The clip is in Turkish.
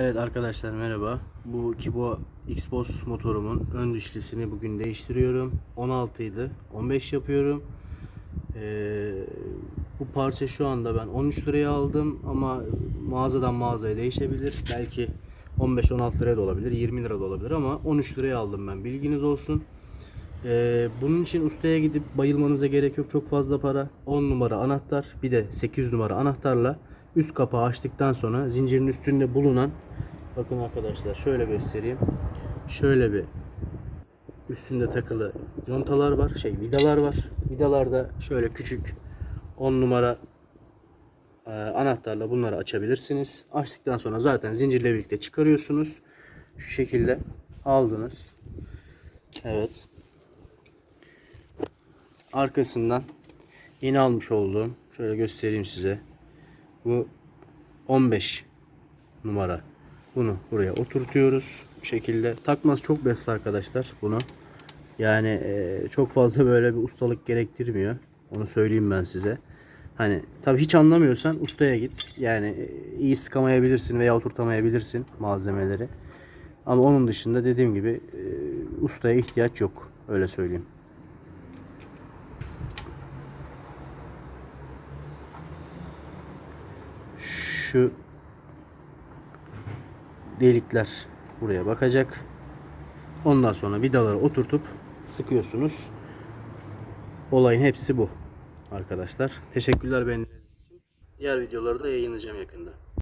Evet arkadaşlar merhaba. Bu Kibo Xbox motorumun ön dişlisini bugün değiştiriyorum. 16 idi. 15 yapıyorum. Ee, bu parça şu anda ben 13 liraya aldım ama mağazadan mağazaya değişebilir. Belki 15-16 liraya da olabilir, 20 lira da olabilir ama 13 liraya aldım ben. Bilginiz olsun. Ee, bunun için ustaya gidip bayılmanıza gerek yok. Çok fazla para. 10 numara anahtar bir de 8 numara anahtarla üst kapağı açtıktan sonra zincirin üstünde bulunan bakın arkadaşlar şöyle göstereyim. Şöyle bir üstünde takılı contalar var. Şey vidalar var. Vidalarda şöyle küçük 10 numara e, anahtarla bunları açabilirsiniz. Açtıktan sonra zaten zincirle birlikte çıkarıyorsunuz. Şu şekilde aldınız. Evet. Arkasından yeni almış olduğum şöyle göstereyim size. Bu 15 numara. Bunu buraya oturtuyoruz. Bu şekilde. Takması çok basit arkadaşlar bunu. Yani e, çok fazla böyle bir ustalık gerektirmiyor. Onu söyleyeyim ben size. Hani tabi hiç anlamıyorsan ustaya git. Yani e, iyi sıkamayabilirsin veya oturtamayabilirsin malzemeleri. Ama onun dışında dediğim gibi e, ustaya ihtiyaç yok. Öyle söyleyeyim. Şu delikler buraya bakacak. Ondan sonra vidaları oturtup sıkıyorsunuz. Olayın hepsi bu arkadaşlar. Teşekkürler benim. Diğer videoları da yayınlayacağım yakında.